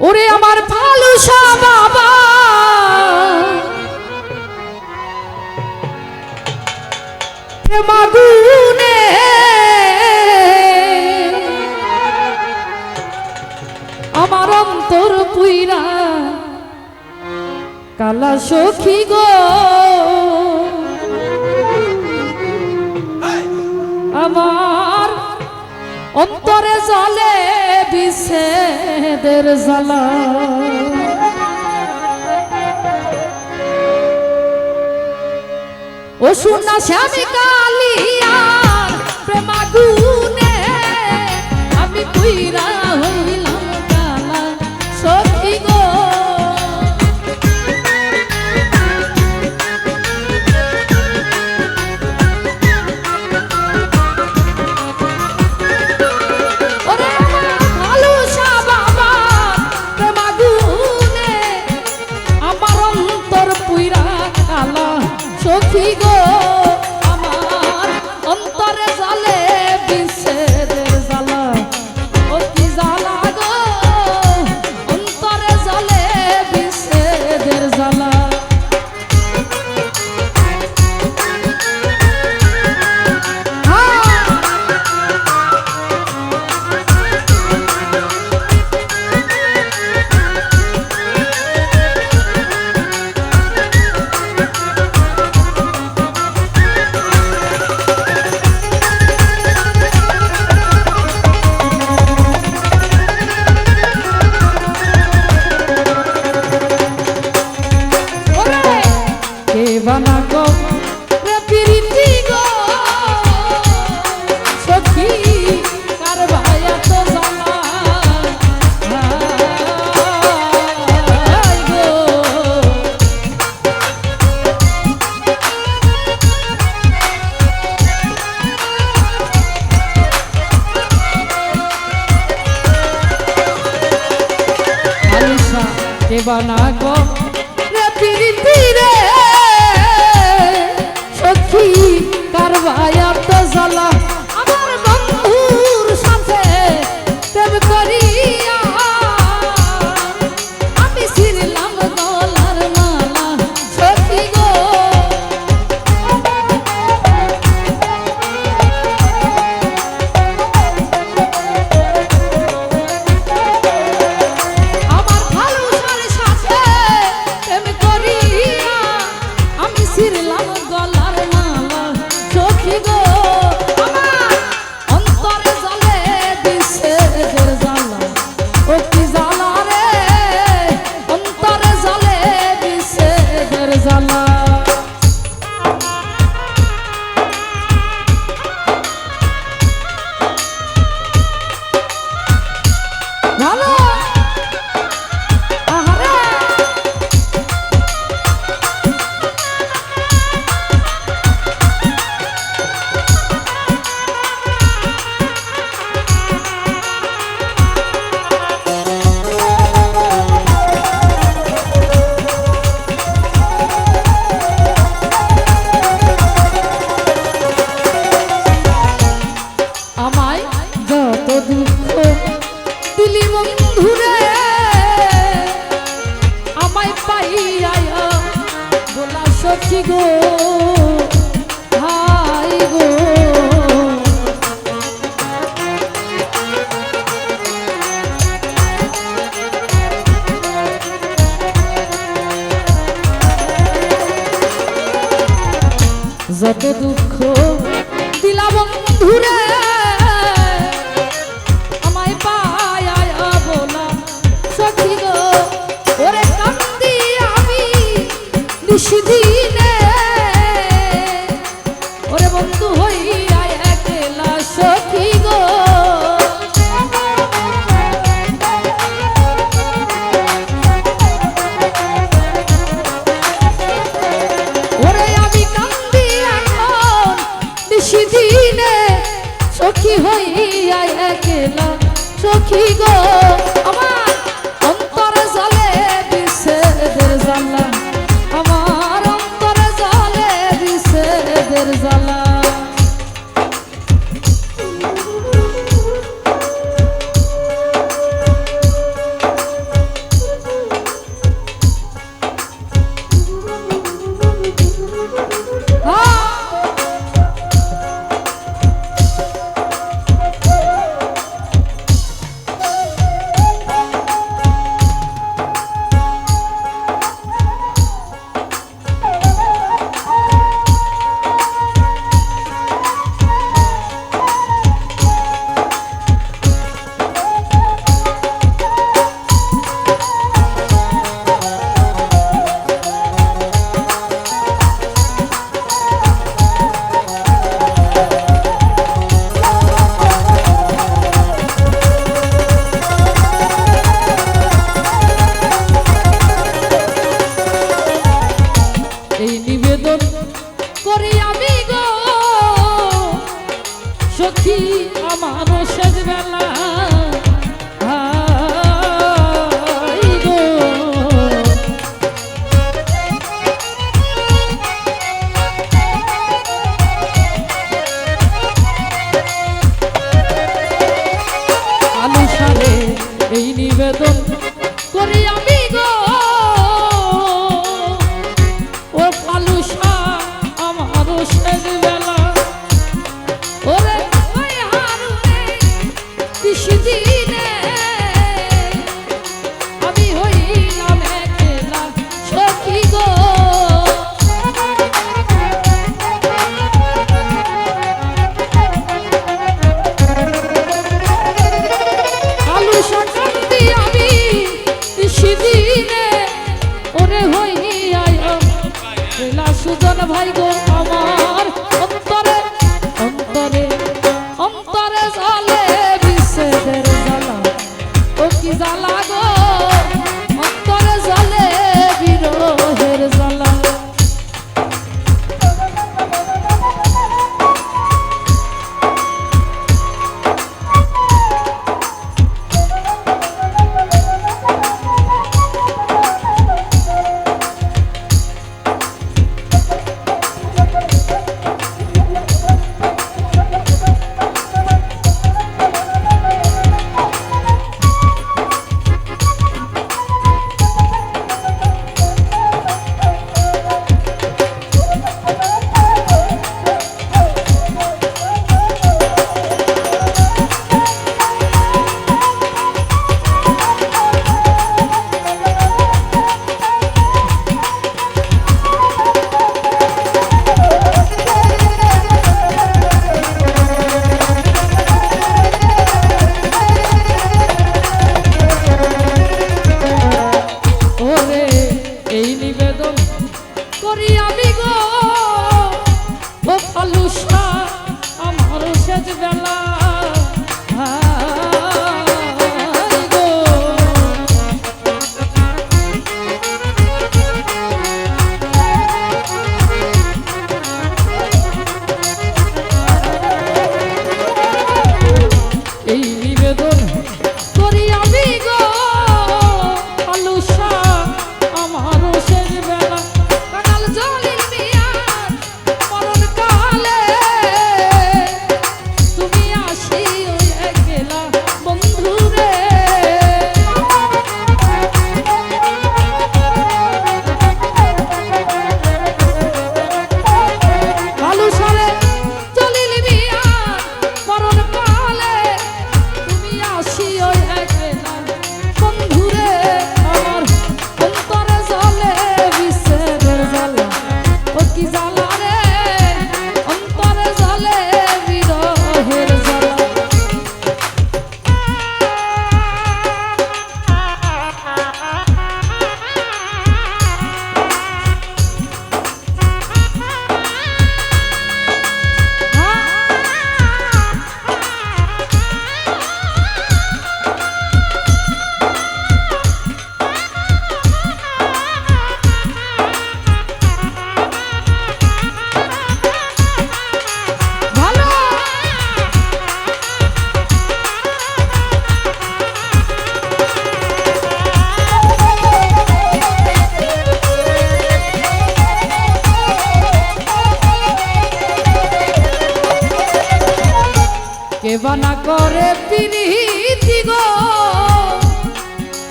ওরে আমার ভালুসা বাবা মাগুনে। আমার অন্তর পুইরা কালা সখী গো। আমার অন্তরে জলে বিষেদের জ্বালা ও শুনা স্বামী কালিয়া প্রেমাগুনে আমি কুইরা হইল সখী গো। দিবানা গো রে প্রীতি গো সখী কার ভায়া তো জানা দেবানা গো। কারবায়া দুঃখ দিলি বন্ধুরে আমায় পাইয়া বলা সখী গো যত দুঃখ দিলাম ধুরা Bella. কে করে পিরিতি গো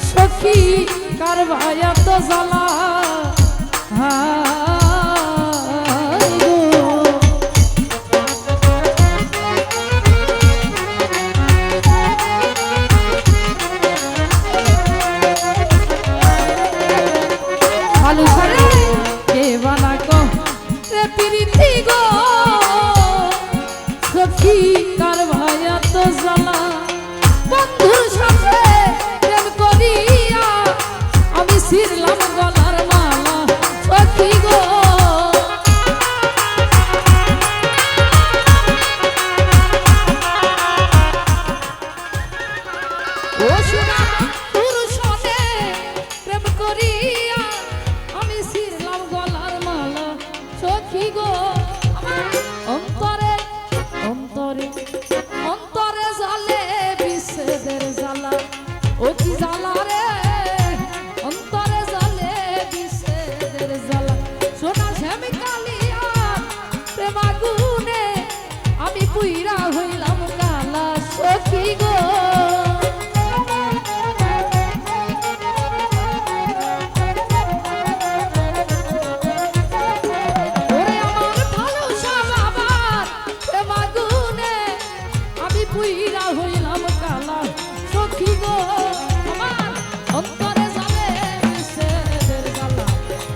সখী কার ভাইয়া তো জ্বালা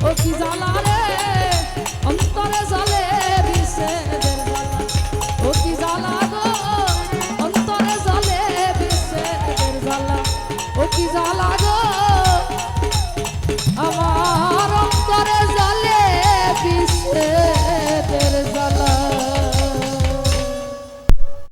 ও কি জ্বালা